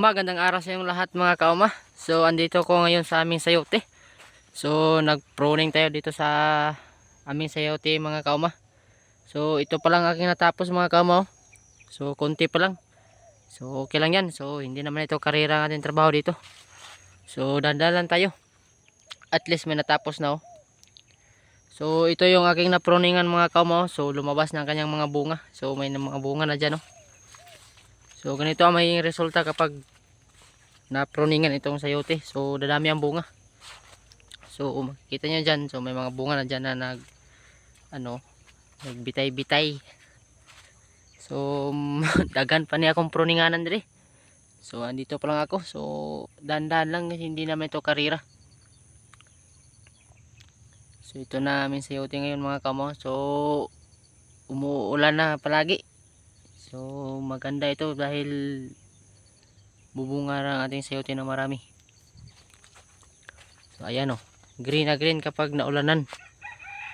Magandang araw sa inyong lahat mga kauma. So andito ko ngayon sa aming sayote. So nag-pruning tayo dito sa aming sayote mga kauma. So ito pa lang aking natapos mga kauma. oh. So konti pa lang. So okay lang yan. So hindi naman ito karera ang ating trabaho dito. So dandalan tayo. At least may natapos na oh. So ito yung aking napruningan mga kauma. oh. So lumabas na ang kanyang mga bunga. So may mga bunga na dyan oh. So ganito ang magiging resulta kapag na-pruningan itong sayote. So dadami ang bunga. So makikita nyo dyan. So may mga bunga na dyan na nag ano nagbitay-bitay. So dagan pa niya akong pruninganan dire. So andito pa lang ako. So dandan lang kasi hindi naman ito karira. So ito na aming sayote ngayon mga kamo. So umuulan na palagi. So maganda ito dahil bubunga ang ating sayote na marami. So ayan o. Green na green kapag naulanan.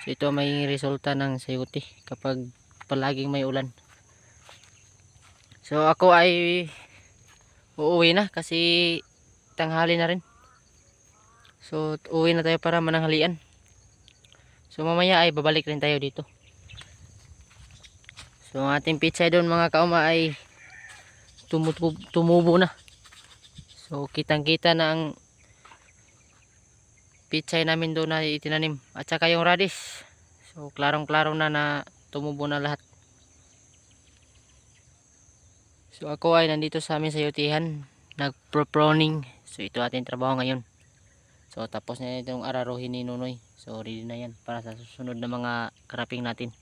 So ito may resulta ng sayote kapag palaging may ulan. So ako ay uuwi na kasi tanghali na rin. So uwi na tayo para mananghalian. So mamaya ay babalik rin tayo dito. So ang ating pizza doon mga kauma ay tumutubo, tumubo na. So kitang kita na ang pizza namin doon na itinanim. At saka yung radish. So klarong klaro na na tumubo na lahat. So ako ay nandito sa amin sa yutihan. Nagpro-proning. So ito ating trabaho ngayon. So tapos na itong araruhin ni Nunoy. So ready na yan para sa susunod na mga karaping natin.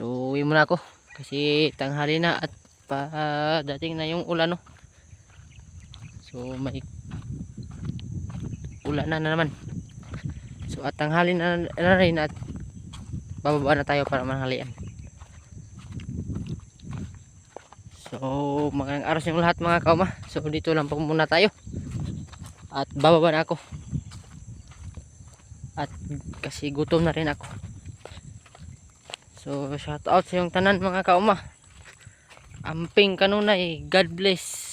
So uwi muna ako kasi tanghali na at pa dating na yung ulan no. So may ulan na, na naman. So at tanghali na, na rin at bababa na tayo para manghalian. So magandang araw sa lahat mga kauma. So dito lang po muna tayo. At bababa na ako. At kasi gutom na rin ako. So shout out sa yung tanan mga kauma. Amping kanunay. God bless.